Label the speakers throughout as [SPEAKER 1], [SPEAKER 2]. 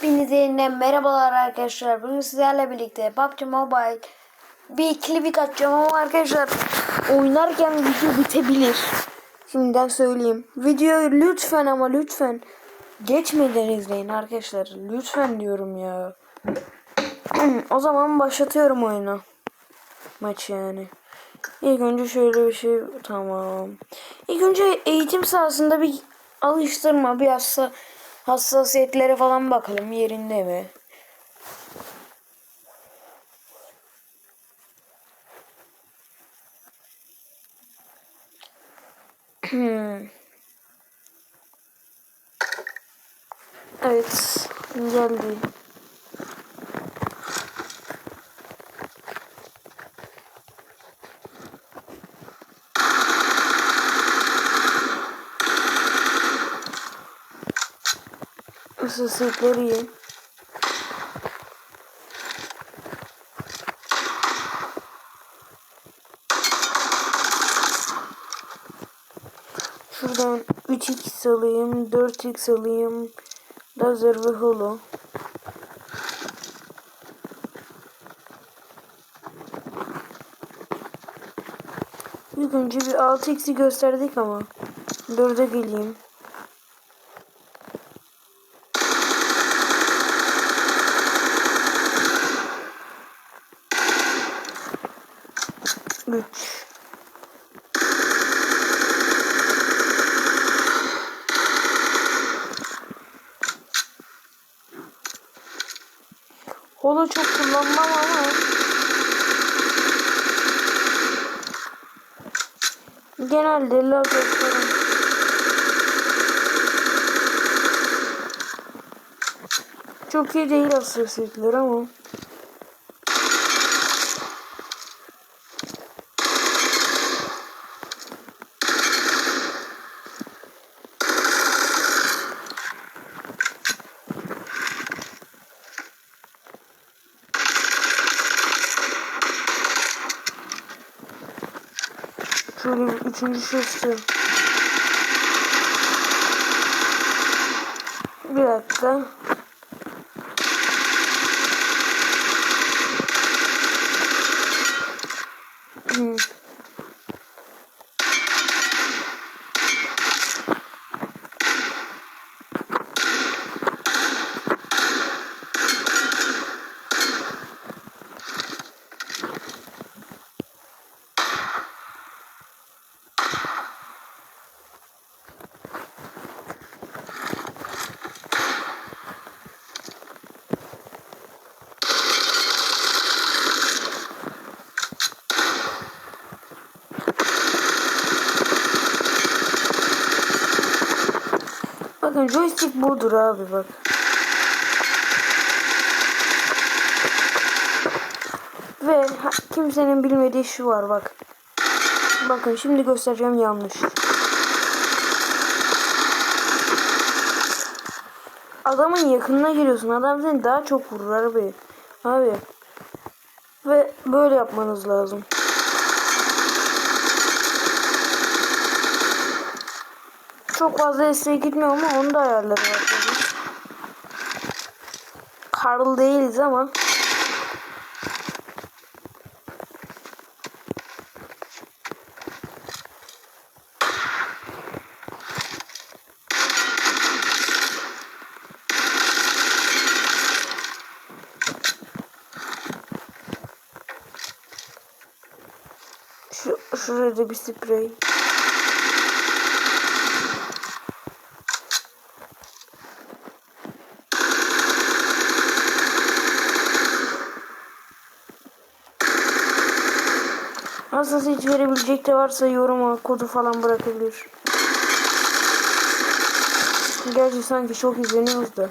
[SPEAKER 1] Hepinize yeniden merhabalar arkadaşlar. Bugün sizlerle birlikte PUBG Mobile bir ikili bir atacağım ama arkadaşlar oynarken video bitebilir. Şimdiden söyleyeyim. Videoyu lütfen ama lütfen geçmeden izleyin arkadaşlar. Lütfen diyorum ya. o zaman başlatıyorum oyunu. Maç yani. İlk önce şöyle bir şey tamam. İlk önce eğitim sahasında bir alıştırma bir hassa, hassasiyetlere falan bakalım yerinde mi? Evet geldi. Hassasiyetleri iyi. Şuradan 3x alayım, 4x alayım. Lazer ve holo. İlk önce bir 6x'i gösterdik ama 4'e geleyim. Holo çok kullanmam ama genelde falan. Çok iyi değil hassasiyetler ama. Şöyle bir üçüncü şurası. Bir dakika. Bakın joystick budur abi bak. Ve kimsenin bilmediği şu var bak. Bakın şimdi göstereceğim yanlış. Adamın yakınına giriyorsun. Adam seni daha çok vurur abi. Abi. Ve böyle yapmanız lazım. Çok fazla desteğe gitmiyor ama onu da tabii. Karl değiliz ama. Şu, şuraya da bir sprey. Nasıl hiç verebilecek de varsa yoruma kodu falan bırakabilir. Gerçi sanki çok izleniyoruz da.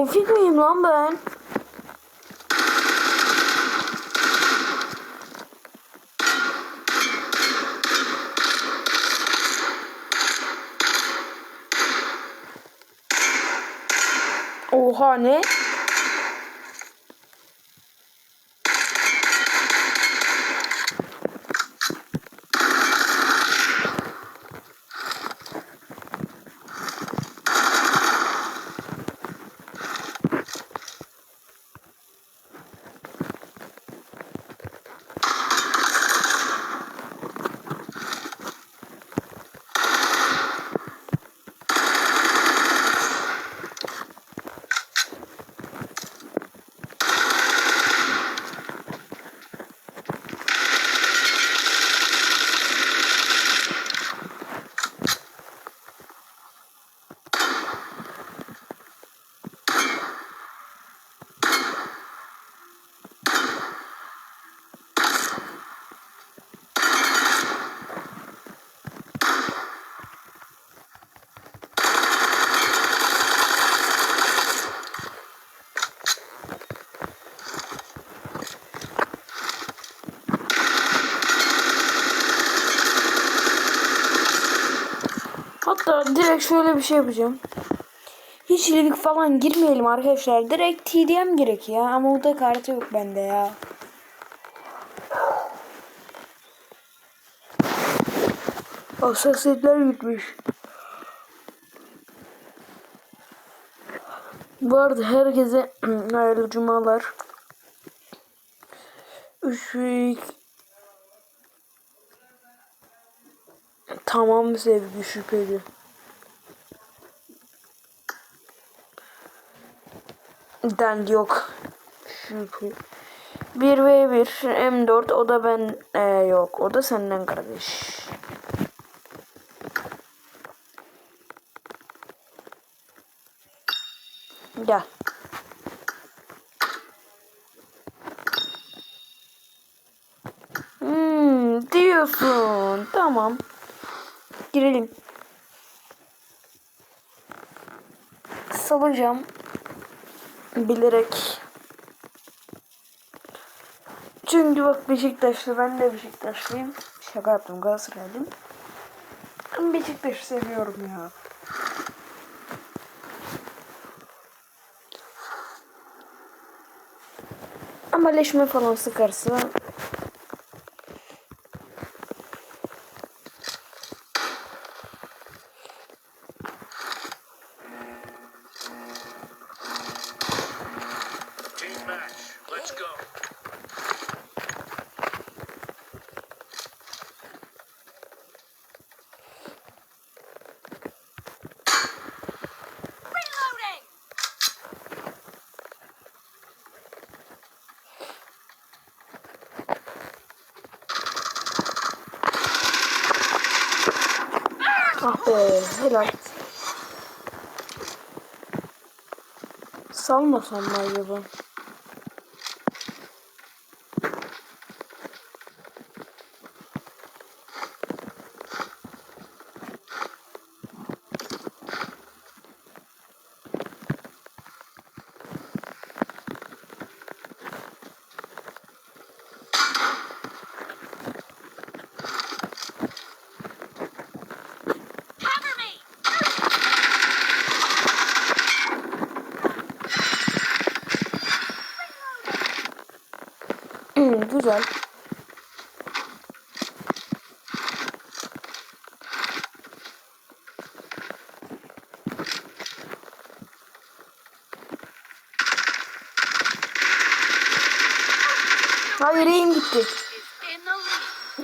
[SPEAKER 1] Konfig miyim lan ben? Oha ne? Hatta direkt şöyle bir şey yapacağım. Hiç livik falan girmeyelim arkadaşlar. Direkt TDM gerek ya. Ama o da kartı yok bende ya. Hassasiyetler gitmiş. Bu arada herkese hayırlı cumalar. Üç week Tamam sevgi şüpheli. Den yok. Şüphe. 1 v 1 M4 o da ben e, yok. O da senden kardeş. Gel. Hmm, diyorsun. Tamam. Girelim. Salacağım. Bilerek. Çünkü bak Beşiktaşlı ben de Beşiktaşlıyım. Şaka yaptım Galatasaraylıyım. Ben Beşiktaş'ı seviyorum ya. Ama leşme falan sıkarsa helal. Salmasam mı acaba?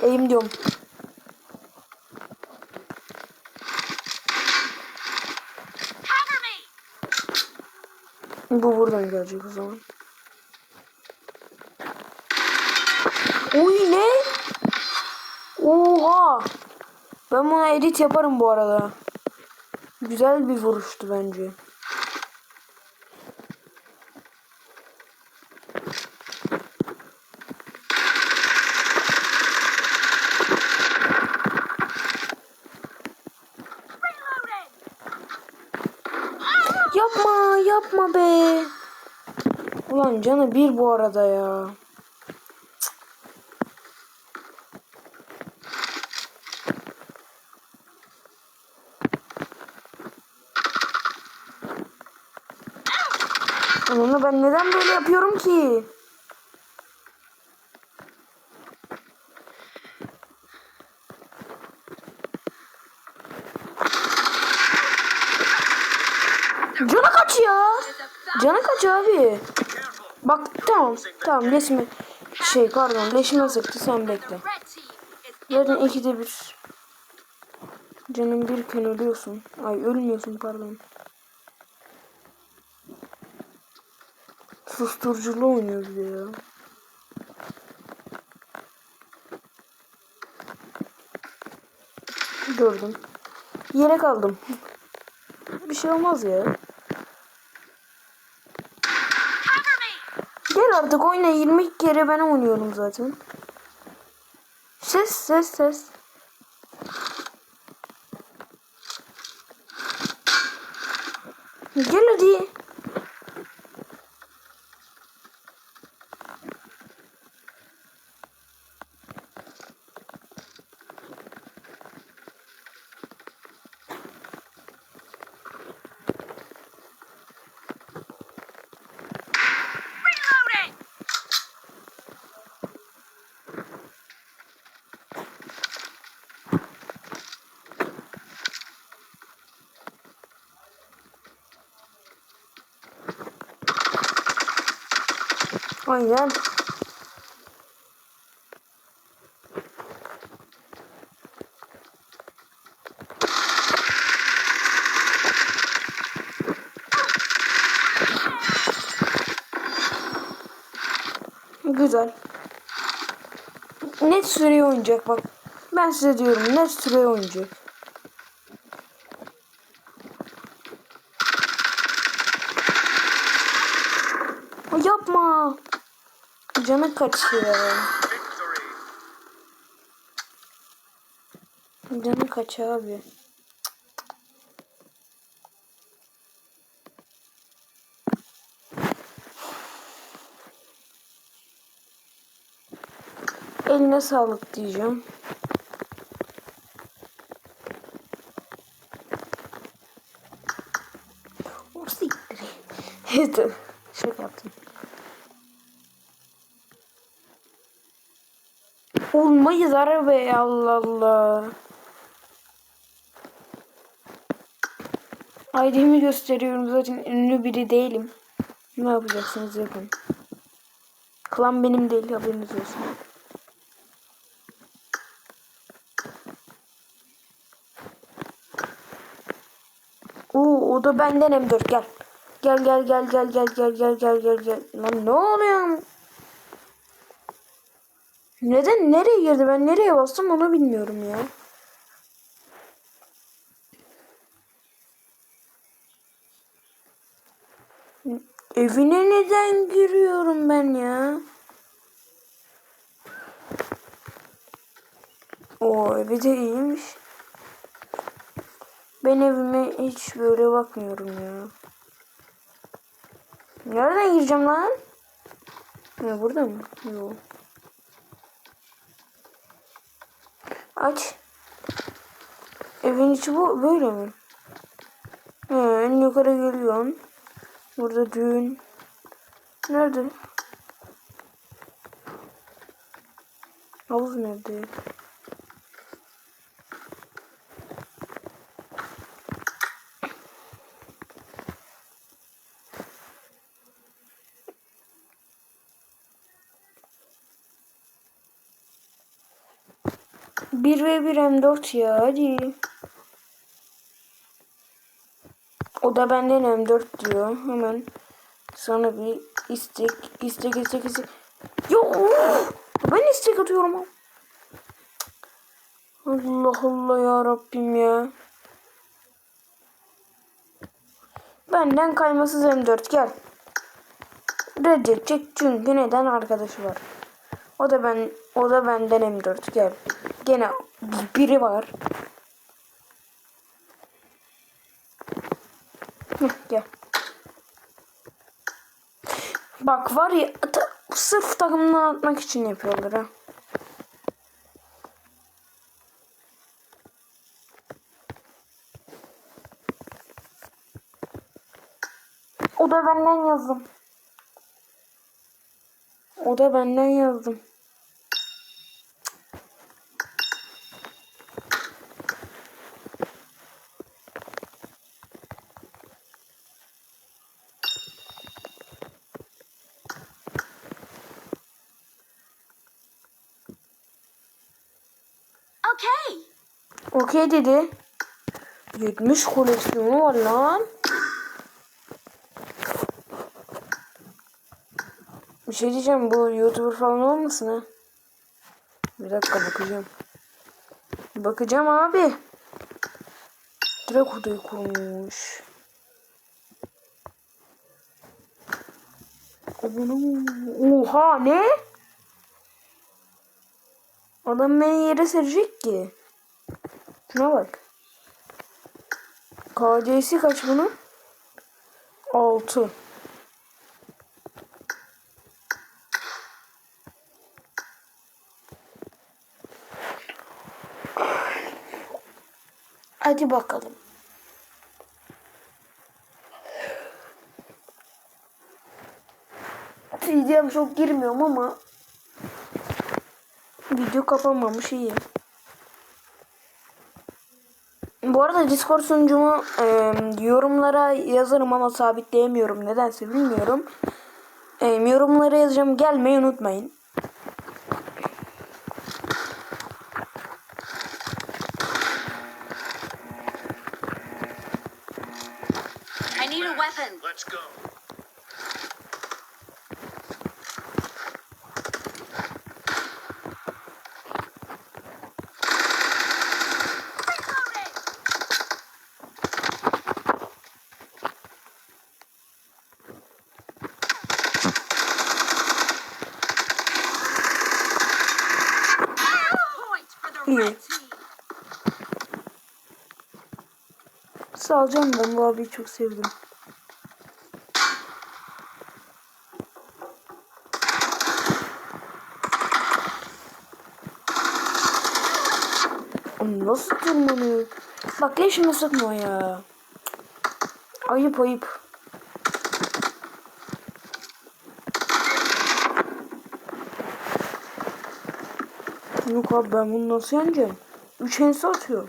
[SPEAKER 1] Eğim diyorum. Bu buradan gelecek o zaman. Uy ne? Oha! Ben buna edit yaparım bu arada. Güzel bir vuruştu bence. Yapma, yapma be. Ulan canı bir bu arada ya. Onu ben neden böyle yapıyorum ki? Canı kaç ya? Canı kaç abi? Bak tamam tamam leşme şey pardon leşime sıktı sen bekle. Zaten ikide bir canım birken ölüyorsun. Ay ölmüyorsun pardon. Susturuculu oynuyor bir de ya. Gördüm. Yere kaldım. Bir şey olmaz ya. Artık oyna 20 kere ben oynuyorum zaten. Ses ses ses. Gel hadi. Aynen. Güzel. Net süreye oynayacak bak. Ben size diyorum net süreye oynayacak. Ay, Yapma. Canı kaçıyor. Canı kaç abi. Eline sağlık diyeceğim. Siktir. Şaka yaptım. Olmayız araba Allah Allah. Ailemi gösteriyorum zaten ünlü biri değilim. Ne yapacaksınız yapın. Klan benim değil haberiniz olsun. Oo o da benden M4 gel. Gel gel gel gel gel gel gel gel gel gel. Lan ne oluyor? Neden nereye girdi ben nereye bastım onu bilmiyorum ya. Evine neden giriyorum ben ya? O evi de iyiymiş. Ben evime hiç böyle bakmıyorum ya. Nereden gireceğim lan? Ha, burada mı? Yok. Aç. Evin içi bu böyle mi? Ha, en yukarı geliyorsun. Burada düğün. Nerede? Havuz nerede? Bir ve bir M4 ya hadi. O da benden M4 diyor. Hemen sana bir istek, istek, istek, istek. Yo, ben istek atıyorum. Allah Allah ya Rabbim ya. Benden kaymasız M4 gel. Reddedecek çünkü neden arkadaşı var. O da ben o da benden M4 gel. Gene biri var. Heh, gel. Bak var ya ta- sırf takımdan atmak için yapıyorlar ha. O da benden yazdım. O da benden yazdım. Okey dedi. 70 koleksiyonu var lan. Bir şey diyeceğim bu YouTuber falan olmasın ha? Bir dakika bakacağım. Bakacağım abi. Direkt odayı kurmuş. Oha ne? Adam beni yere serecek ki. Şuna bak. KD'si kaç bunun? 6. Hadi bakalım. Videom çok girmiyorum ama video kapanmamış iyi. Bu arada Discord sunucumu e, yorumlara yazarım ama sabitleyemiyorum. Nedense bilmiyorum. E, yorumlara yazacağım. Gelmeyi unutmayın.
[SPEAKER 2] I need a weapon.
[SPEAKER 3] Let's go.
[SPEAKER 1] Salacağım ben bu abiyi çok sevdim. Nasıl tırmanıyor? Bak leşimi sıkma ya. Ayıp ayıp. Yok abi ben bunu nasıl yeneceğim? Üç ense atıyor.